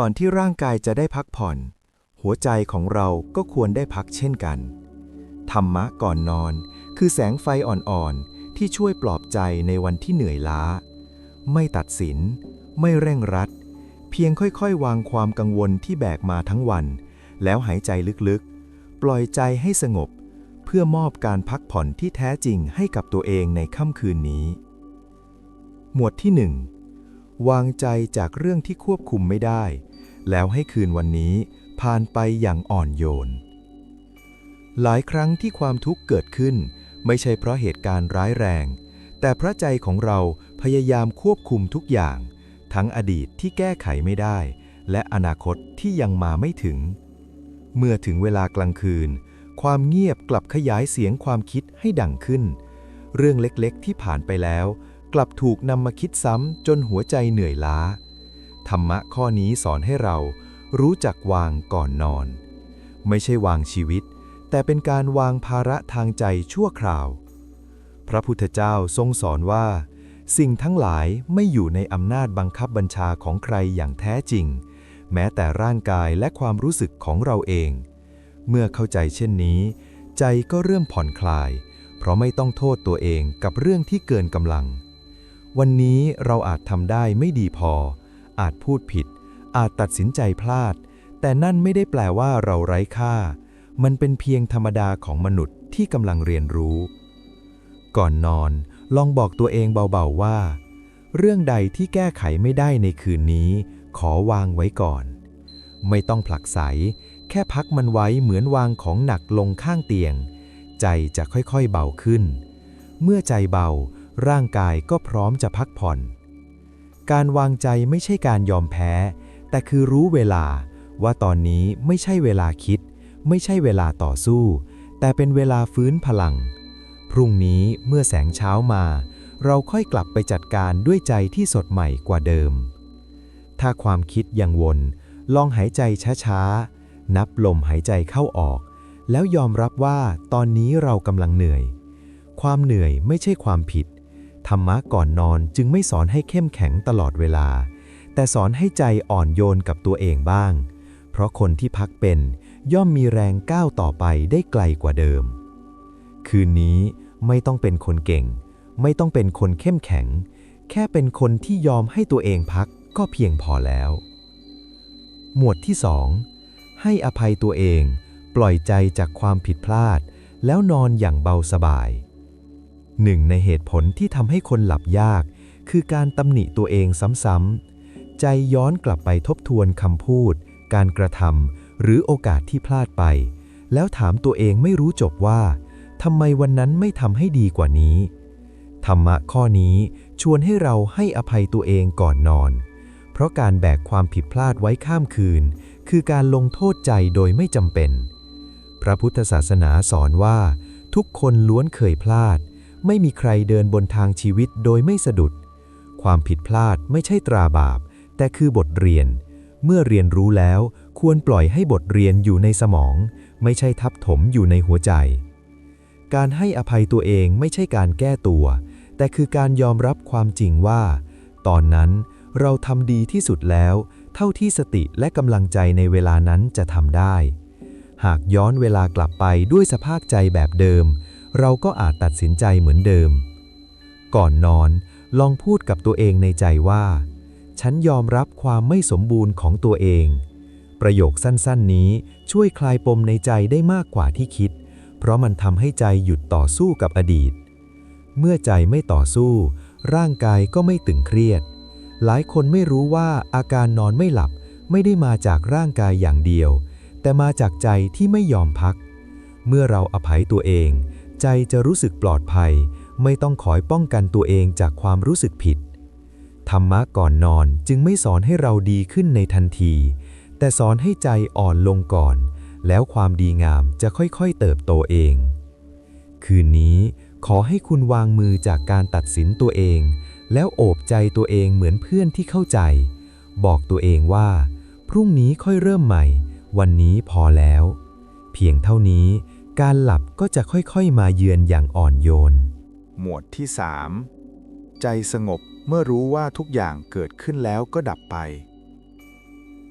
ก่อนที่ร่างกายจะได้พักผ่อน หัวใจของเราก็ควรได้พักเช่นกัน ธรรมะก่อนนอน คือแสงไฟอ่อนๆ ที่ช่วยปลอบใจในวันที่เหนื่อยล้า ไม่ตัดสิน ไม่เร่งรัด เพียงค่อยๆ วางความกังวลที่แบกมาทั้งวัน แล้วหายใจลึกๆ ปล่อยใจให้สงบ เพื่อมอบการพักผ่อนที่แท้จริงให้กับตัวเองในค่ำคืนนี้ หมวดที่หนึ่งวางใจจากเรื่องที่ควบคุมไม่ได้ แล้วให้คืนวันนี้ผ่านไปอย่างอ่อนโยน หลายครั้งที่ความทุกข์เกิดขึ้น ไม่ใช่เพราะเหตุการณ์ร้ายแรง แต่พระใจของเราพยายามควบคุมทุกอย่าง ทั้งอดีตที่แก้ไขไม่ได้ และอนาคตที่ยังมาไม่ถึง เมื่อถึงเวลากลางคืน ความเงียบกลับขยายเสียงความคิดให้ดังขึ้น เรื่องเล็กๆที่ผ่านไปแล้ว กลับถูกนำมาคิดซ้ำจนหัวใจเหนื่อยล้า ธรรมะข้อนี้สอนให้เรา รู้จักวางก่อนนอน ไม่ใช่วางชีวิต แต่เป็นการวางภาระทางใจชั่วคราว พระพุทธเจ้าทรงสอนว่า สิ่งทั้งหลายไม่อยู่ในอำนาจบังคับบัญชาของใครอย่างแท้จริง แม้แต่ร่างกายและความรู้สึกของเราเอง เมื่อเข้าใจเช่นนี้ ใจก็เริ่มผ่อนคลาย เพราะไม่ต้องโทษตัวเองกับเรื่องที่เกินกำลังวันนี้เราอาจทำได้ไม่ดีพอ อาจพูดผิด อาจตัดสินใจพลาด แต่นั่นไม่ได้แปลว่าเราไร้ค่า มันเป็นเพียงธรรมดาของมนุษย์ที่กำลังเรียนรู้ ก่อนนอน ลองบอกตัวเองเบาๆว่า เรื่องใดที่แก้ไขไม่ได้ในคืนนี้ ขอวางไว้ก่อน ไม่ต้องผลักไส แค่พักมันไว้เหมือนวางของหนักลงข้างเตียง ใจจะค่อยๆเบาขึ้น เมื่อใจเบา ร่างกายก็พร้อมจะพักผ่อน การวางใจไม่ใช่การยอมแพ้ แต่คือรู้เวลา ว่าตอนนี้ไม่ใช่เวลาคิด ไม่ใช่เวลาต่อสู้ แต่เป็นเวลาฟื้นพลัง พรุ่งนี้เมื่อแสงเช้ามา เราค่อยกลับไปจัดการด้วยใจที่สดใหม่กว่าเดิม ถ้าความคิดยังวน ลองหายใจช้าๆ นับลมหายใจเข้าออก แล้วยอมรับว่าตอนนี้เรากำลังเหนื่อย ความเหนื่อยไม่ใช่ความผิด ธรรมะก่อนนอนจึงไม่สอนให้เข้มแข็งตลอดเวลา แต่สอนให้ใจอ่อนโยนกับตัวเองบ้าง เพราะคนที่พักเป็นย่อมมีแรงก้าวต่อไปได้ไกลกว่าเดิม คืนนี้ไม่ต้องเป็นคนเก่ง ไม่ต้องเป็นคนเข้มแข็ง แค่เป็นคนที่ยอมให้ตัวเองพักก็เพียงพอแล้ว หมวดที่ 2 ให้อภัยตัวเอง ปล่อยใจจากความผิดพลาด แล้วนอนอย่างเบาสบาย หนึ่งในเหตุผลที่ทำให้คนหลับยาก คือการตำหนิตัวเองซ้ำๆ ใจย้อนกลับไปทบทวนคำพูด การกระทำหรือโอกาสที่พลาดไป แล้วถามตัวเองไม่รู้จบว่าทำไมวันนั้นไม่ทำให้ดีกว่านี้ ธรรมะข้อนี้ชวนให้เราให้อภัยตัวเองก่อนนอน เพราะการแบกความผิดพลาดไว้ข้ามคืน คือการลงโทษใจโดยไม่จำเป็น พระพุทธศาสนาสอนว่า ทุกคนล้วนเคยพลาด ไม่มีใครเดินบนทางชีวิตโดยไม่สะดุด ความผิดพลาดไม่ใช่ตราบาป แต่คือบทเรียน เมื่อเรียนรู้แล้วควรปล่อยให้บทเรียนอยู่ในสมอง ไม่ใช่ทับถมอยู่ในหัวใจ การให้อภัยตัวเองไม่ใช่การแก้ตัว แต่คือการยอมรับความจริงว่า ตอนนั้นเราทำดีที่สุดแล้ว เท่าที่สติและกำลังใจในเวลานั้นจะทำได้ หากย้อนเวลากลับไปด้วยสภาพใจแบบเดิม เราก็อาจตัดสินใจเหมือนเดิม ก่อนนอนลองพูดกับตัวเองในใจว่า ฉันยอมรับความไม่สมบูรณ์ของตัวเอง ประโยคสั้นๆนี้ช่วยคลายปมในใจได้มากกว่าที่คิด เพราะมันทำให้ใจหยุดต่อสู้กับอดีต เมื่อใจไม่ต่อสู้ ร่างกายก็ไม่ตึงเครียด หลายคนไม่รู้ว่าอาการนอนไม่หลับไม่ได้มาจากร่างกายอย่างเดียว แต่มาจากใจที่ไม่ยอมพัก เมื่อเราอภัยตัวเอง ใจจะรู้สึกปลอดภัย ไม่ต้องคอยป้องกันตัวเองจากความรู้สึกผิด ธรรมะก่อนนอนจึงไม่สอนให้เราดีขึ้นในทันที แต่สอนให้ใจอ่อนลงก่อน แล้วความดีงามจะค่อยๆเติบโตเอง คืนนี้ขอให้คุณวางมือจากการตัดสินตัวเอง แล้วโอบใจตัวเองเหมือนเพื่อนที่เข้าใจ บอกตัวเองว่า พรุ่งนี้ค่อยเริ่มใหม่ วันนี้พอแล้ว เพียงเท่านี้ การหลับก็จะค่อยๆมาเยือนอย่างอ่อนโยน หมวดที่ 3 ใจสงบเมื่อรู้ว่าทุกอย่างเกิดขึ้นแล้วก็ดับไป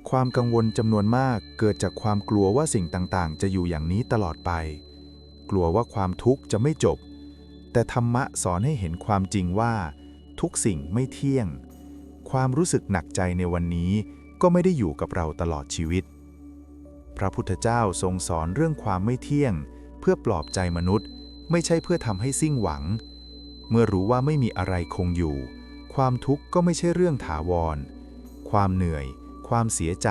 ความกังวลจำนวนมากเกิดจากความกลัวว่าสิ่งต่างๆ จะอยู่อย่างนี้ตลอดไป กลัวว่าความทุกข์จะไม่จบ แต่ธรรมะสอนให้เห็นความจริงว่า ทุกสิ่งไม่เที่ยง ความรู้สึกหนักใจในวันนี้ก็ไม่ได้อยู่กับเราตลอดชีวิต พระพุทธเจ้าทรงสอนเรื่องความไม่เที่ยง เพื่อปลอบใจมนุษย์ ไม่ใช่เพื่อทำให้สิ้นหวัง เมื่อรู้ว่าไม่มีอะไรคงอยู่ ความทุกข์ก็ไม่ใช่เรื่องถาวร ความเหนื่อย ความเสียใจ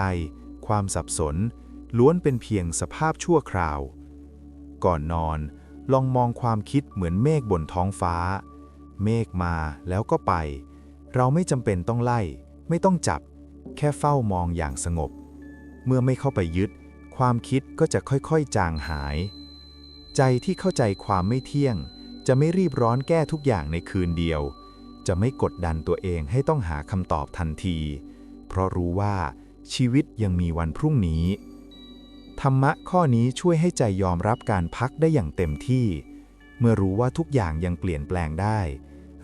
ความสับสน ล้วนเป็นเพียงสภาพชั่วคราว ก่อนนอนลองมองความคิดเหมือนเมฆบนท้องฟ้า เมฆมาแล้วก็ไป เราไม่จำเป็นต้องไล่ ไม่ต้องจับ แค่เฝ้ามองอย่างสงบ เมื่อไม่เข้าไปยึด ความคิดก็จะค่อยๆ จางหาย ใจที่เข้าใจความไม่เที่ยง จะไม่รีบร้อนแก้ทุกอย่างในคืนเดียว จะไม่กดดันตัวเองให้ต้องหาคำตอบทันที เพราะรู้ว่าชีวิตยังมีวันพรุ่งนี้ ธรรมะข้อนี้ช่วยให้ใจยอมรับการพักได้อย่างเต็มที่ เมื่อรู้ว่าทุกอย่างยังเปลี่ยนแปลงได้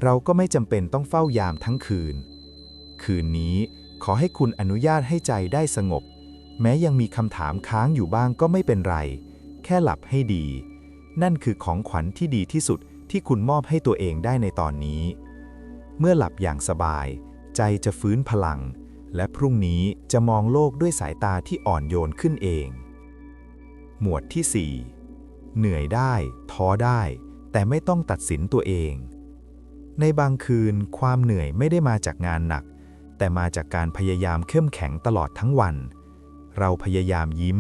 เราก็ไม่จำเป็นต้องเฝ้ายามทั้งคืน คืนนี้ขอให้คุณอนุญาตให้ใจได้สงบ แม้ยังมีคำถามค้างอยู่บ้างก็ไม่เป็นไร แค่หลับให้ดี นั่นคือของขวัญที่ดีที่สุดที่คุณมอบให้ตัวเองได้ในตอนนี้ เมื่อหลับอย่างสบาย ใจจะฟื้นพลัง และพรุ่งนี้จะมองโลกด้วยสายตาที่อ่อนโยนขึ้นเอง หมวดที่ 4 เหนื่อยได้ ท้อได้ แต่ไม่ต้องตัดสินตัวเอง ในบางคืนความเหนื่อยไม่ได้มาจากงานหนัก แต่มาจากการพยายามเข้มแข็งตลอดทั้งวัน เราพยายามยิ้ม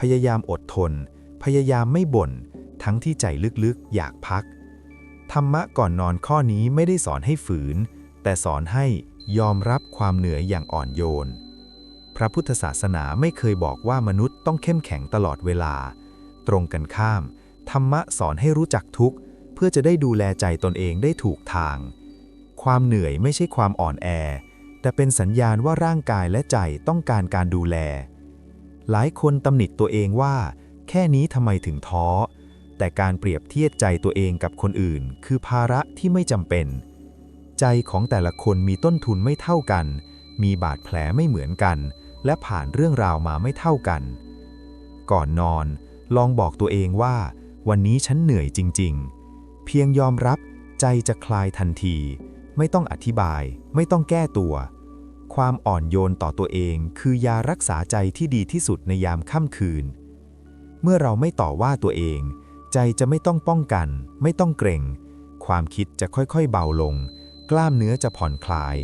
พยายามอดทน พยายามไม่บ่น ทั้งที่ใจลึกๆ อยากพัก ธรรมะก่อนนอนข้อนี้ไม่ได้สอนให้ฝืน แต่สอนให้ยอมรับความเหนื่อยอย่างอ่อนโยน พระพุทธศาสนาไม่เคยบอกว่ามนุษย์ต้องเข้มแข็งตลอดเวลา ตรงกันข้าม ธรรมะสอนให้รู้จักทุกข์ เพื่อจะได้ดูแลใจตนเองได้ถูกทาง ความเหนื่อยไม่ใช่ความอ่อนแอ แต่เป็นสัญญาณว่าร่างกายและใจต้องการการดูแล หลายคนตำหนิตัวเองว่า แค่นี้ทำไมถึงท้อ แต่การเปรียบเทียบใจตัวเองกับคนอื่น คือภาระที่ไม่จำเป็น ใจของแต่ละคนมีต้นทุนไม่เท่ากัน มีบาดแผลไม่เหมือนกัน และผ่านเรื่องราวมาไม่เท่ากัน ก่อนนอน ลองบอกตัวเองว่า วันนี้ฉันเหนื่อยจริง ๆ เพียงยอมรับใจจะคลายทันที ไม่ต้องอธิบาย ไม่ต้องแก้ตัว ความอ่อนโยนต่อตัวเองคือยารักษาใจที่ดีที่สุดในยามค่ำคืน เมื่อเราไม่ต่อว่าตัวเอง ใจจะไม่ต้องป้องกัน ไม่ต้องเกรงความคิดจะค่อยๆเบาลง กล้ามเนื้อจะผ่อนคลาย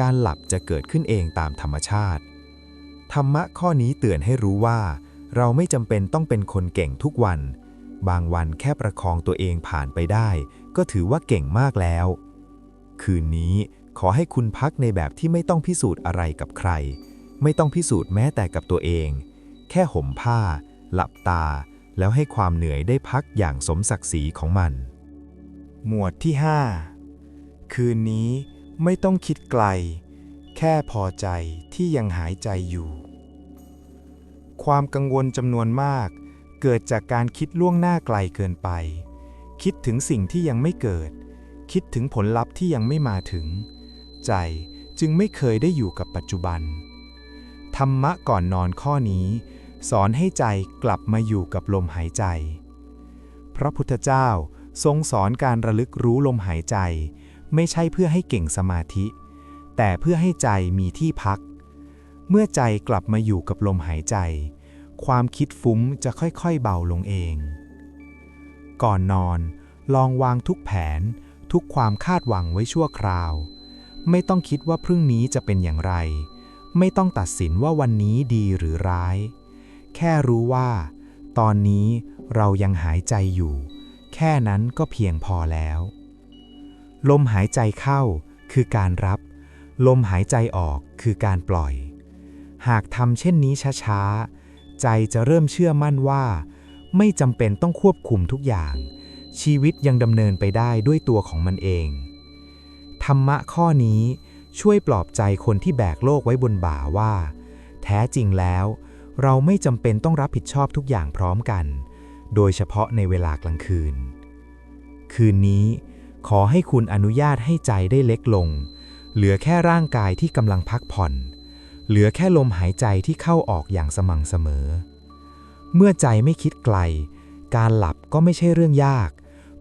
การหลับจะเกิดขึ้นเองตามธรรมชาติ ธรรมะข้อนี้เตือนให้รู้ว่า เราไม่จำเป็นต้องเป็นคนเก่งทุกวัน บางวันแค่ประคองตัวเองผ่านไปได้ ก็ถือว่าเก่งมากแล้ว คืนนี้ขอให้คุณพักในแบบที่ไม่ต้องพิสูจน์อะไรกับใคร ไม่ต้องพิสูจน์แม้แต่กับตัวเอง แค่ห่มผ้า หลับตา แล้วให้ความเหนื่อยได้พักอย่างสมศักดิ์ศรีของมัน หมวดที่ 5 คืนนี้ไม่ต้องคิดไกล แค่พอใจที่ยังหายใจอยู่ ความกังวลจำนวนมาก เกิดจากการคิดล่วงหน้าไกลเกินไป คิดถึงสิ่งที่ยังไม่เกิด คิดถึงผลลัพธ์ที่ยังไม่มาถึง ใจจึงไม่เคยได้อยู่กับปัจจุบัน ธรรมะก่อนนอนข้อนี้ สอนให้ใจกลับมาอยู่กับลมหายใจ พระพุทธเจ้าทรงสอนการระลึกรู้ลมหายใจ ไม่ใช่เพื่อให้เก่งสมาธิ แต่เพื่อให้ใจมีที่พัก เมื่อใจกลับมาอยู่กับลมหายใจ ความคิดฟุ้งจะค่อยๆเบาลงเอง ก่อนนอน ลองวางทุกแผน ทุกความคาดหวังไว้ชั่วคราว ไม่ต้องคิดว่าพรุ่งนี้จะเป็นอย่างไร ไม่ต้องตัดสินว่าวันนี้ดีหรือร้าย แค่รู้ว่า ตอนนี้เรายังหายใจอยู่ แค่นั้นก็เพียงพอแล้ว ลมหายใจเข้าคือการรับ ลมหายใจออกคือการปล่อย หากทำเช่นนี้ช้าๆ ใจจะเริ่มเชื่อมั่นว่า ไม่จำเป็นต้องควบคุมทุกอย่าง ชีวิตยังดำเนินไปได้ด้วยตัวของมันเอง ธรรมะข้อนี้ช่วยปลอบใจคนที่แบกโลกไว้บนบ่าว่า แท้จริงแล้ว เราไม่จำเป็นต้องรับผิดชอบทุกอย่างพร้อมกัน โดยเฉพาะในเวลากลางคืน คืนนี้ขอให้คุณอนุญาตให้ใจได้เล็กลง เหลือแค่ร่างกายที่กำลังพักผ่อน เหลือแค่ลมหายใจที่เข้าออกอย่างสม่ำเสมอ เมื่อใจไม่คิดไกล การหลับก็ไม่ใช่เรื่องยาก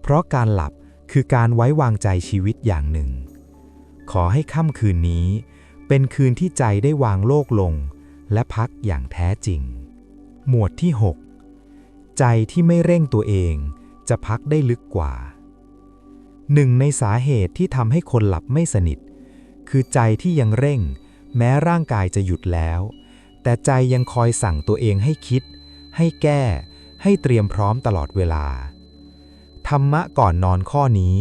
เพราะการหลับคือการไว้วางใจชีวิตอย่างหนึ่ง ขอให้ค่ำคืนนี้ เป็นคืนที่ใจได้วางโลกลง และพักอย่างแท้จริง หมวดที่ 6 ใจที่ไม่เร่งตัวเองจะพักได้ลึกกว่า หนึ่งในสาเหตุที่ทำให้คนหลับไม่สนิท คือใจที่ยังเร่ง แม้ร่างกายจะหยุดแล้ว แต่ใจยังคอยสั่งตัวเองให้คิด ให้แก้ ให้เตรียมพร้อมตลอดเวลา ธรรมะก่อนนอนข้อนี้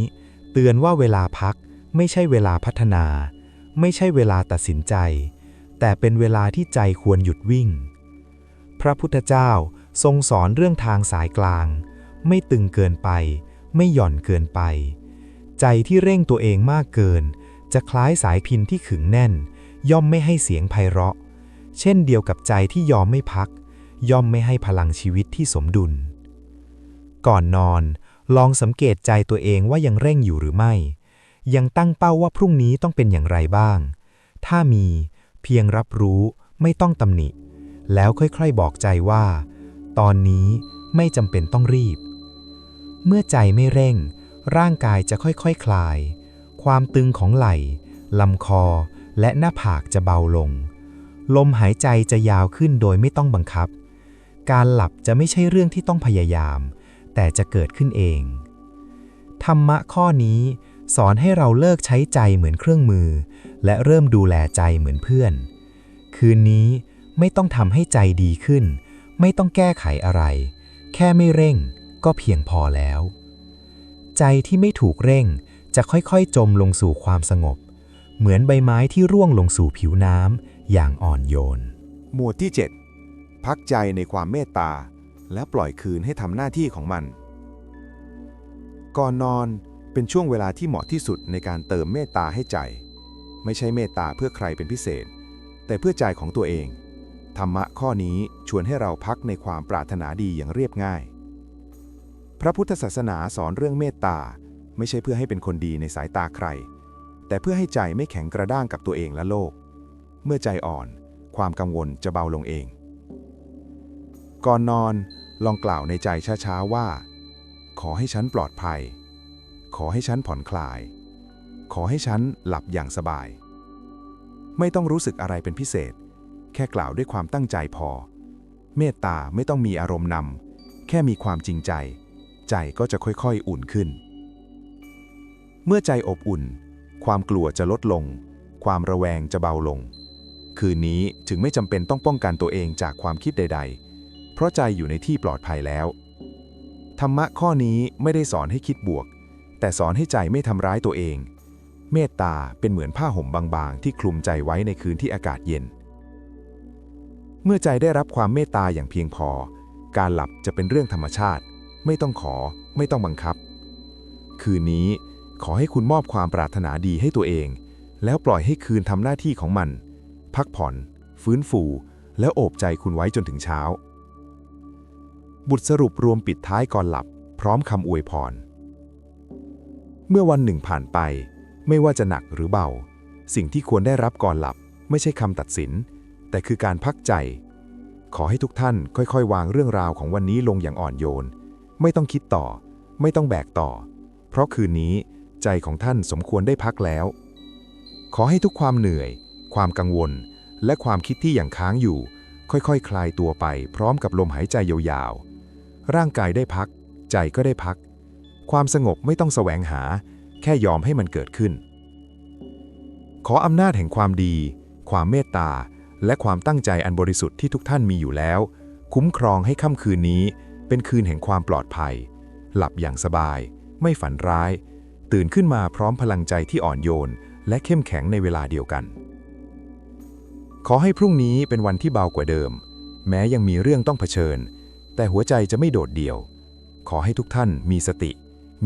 เตือนว่าเวลาพักไม่ใช่เวลาพัฒนา ไม่ใช่เวลาตัดสินใจ แต่เป็นเวลาที่ใจควรหยุดวิ่ง พระพุทธเจ้าทรงสอนเรื่องทางสายกลาง ไม่ตึงเกินไป ไม่หย่อนเกินไป ใจที่เร่งตัวเองมากเกิน จะคล้ายสายพินที่ขึงแน่น ย่อมไม่ให้เสียงไพเราะ เช่นเดียวกับใจที่ยอมไม่พัก ย่อมไม่ให้พลังชีวิตที่สมดุล ก่อนนอน ลองสังเกตใจตัวเองว่ายังเร่งอยู่หรือไม่ ยังตั้งเป้าว่าพรุ่งนี้ต้องเป็นอย่างไรบ้าง ถ้ามี เพียงรับรู้ไม่ต้องตำหนิ แล้วค่อยๆบอกใจว่า ตอนนี้ไม่จำเป็นต้องรีบ เมื่อใจไม่เร่ง ร่างกายจะค่อยๆคคลาย ความตึงของไหล่ลำคอและหน้าผากจะเบาลง ลมหายใจจะยาวขึ้นโดยไม่ต้องบังคับ การหลับจะไม่ใช่เรื่องที่ต้องพยายาม แต่จะเกิดขึ้นเอง ธรรมะข้อนี้สอนให้เราเลิกใช้ใจเหมือนเครื่องมือ และเริ่มดูแลใจเหมือนเพื่อน คืนนี้ไม่ต้องทำให้ใจดีขึ้น ไม่ต้องแก้ไขอะไร แค่ไม่เร่งก็เพียงพอแล้ว ใจที่ไม่ถูกเร่งจะค่อยๆ จมลงสู่ความสงบ เหมือนใบไม้ที่ร่วงลงสู่ผิวน้ำอย่างอ่อนโยน หมวดที่ 7 พักใจในความเมตตา และปล่อยคืนให้ทำหน้าที่ของมัน ก่อนนอนเป็นช่วงเวลาที่เหมาะที่สุดในการเติมเมตตาให้ใจ ไม่ใช่เมตตาเพื่อใครเป็นพิเศษ แต่เพื่อใจของตัวเอง ธรรมะข้อนี้ชวนให้เราพักในความปรารถนาดีอย่างเรียบง่าย พระพุทธศาสนาสอนเรื่องเมตตา ไม่ใช่เพื่อให้เป็นคนดีในสายตาใคร แต่เพื่อให้ใจไม่แข็งกระด้างกับตัวเองและโลก เมื่อใจอ่อน ความกังวลจะเบาลงเอง ก่อนนอนลองกล่าวในใจช้าๆว่า ขอให้ฉันปลอดภัย ขอให้ฉันผ่อนคลาย ขอให้ฉันหลับอย่างสบาย ไม่ต้องรู้สึกอะไรเป็นพิเศษ แค่กล่าวด้วยความตั้งใจพอ เมตตาไม่ต้องมีอารมณ์นำแค่มีความจริงใจ ใจก็จะค่อยๆอุ่นขึ้น เมื่อใจอบอุ่น ความกลัวจะลดลง ความระแวงจะเบาลง คืนนี้ถึงไม่จำเป็นต้องป้องกันตัวเองจากความคิดใด ๆ เพราะใจอยู่ในที่ปลอดภัยแล้ว ธรรมะข้อนี้ไม่ได้สอนให้คิดบวกแต่สอนให้ใจไม่ทำร้ายตัวเอง เมตตาเป็นเหมือนผ้าห่มบางๆ ที่คลุมใจไว้ในคืนที่อากาศเย็น เมื่อใจได้รับความเมตตาอย่างเพียงพอ การหลับจะเป็นเรื่องธรรมชาติ ไม่ต้องขอ ไม่ต้องบังคับ คืนนี้ขอให้คุณมอบความปรารถนาดีให้ตัวเอง แล้วปล่อยให้คืนทำหน้าที่ของมัน พักผ่อน ฟื้นฟู แล้วโอบใจคุณไว้จนถึงเช้าบุตรสรุปรวมปิดท้ายก่อนหลับ พร้อมคำอวยพร เมื่อวันหนึ่งผ่านไป ไม่ว่าจะหนักหรือเบา สิ่งที่ควรได้รับก่อนหลับ ไม่ใช่คำตัดสิน แต่คือการพักใจ ขอให้ทุกท่านค่อยๆ วางเรื่องราวของวันนี้ลงอย่างอ่อนโยน ไม่ต้องคิดต่อ ไม่ต้องแบกต่อ เพราะคืนนี้ใจของท่านสมควรได้พักแล้ว ขอให้ทุกความเหนื่อย ความกังวล และความคิดที่อย่างค้างอยู่ ค่อยๆคคลายตัวไป พร้อมกับลมหายใจยาวๆ ร่างกายได้พัก ใจก็ได้พัก ความสงบไม่ต้องแสวงหา แค่ยอมให้มันเกิดขึ้น ขออำนาจแห่งความดี ความเมตตา และความตั้งใจอันบริสุทธิ์ที่ทุกท่านมีอยู่แล้ว คุ้มครองให้ค่ำคืนนี้ เป็นคืนแห่งความปลอดภัย หลับอย่างสบาย ไม่ฝันร้าย ตื่นขึ้นมาพร้อมพลังใจที่อ่อนโยน และเข้มแข็งในเวลาเดียวกัน ขอให้พรุ่งนี้เป็นวันที่เบากว่าเดิม แม้ยังมีเรื่องต้องเผชิญ แต่หัวใจจะไม่โดดเดี่ยว ขอให้ทุกท่านมีสติ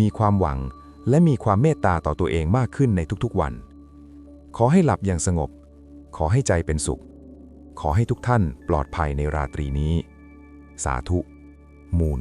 มีความหวัง และมีความเมตตาต่อตัวเองมากขึ้นในทุกๆวัน ขอให้หลับอย่างสงบ ขอให้ใจเป็นสุข ขอให้ทุกท่านปลอดภัยในราตรีนี้ สาธุ มูล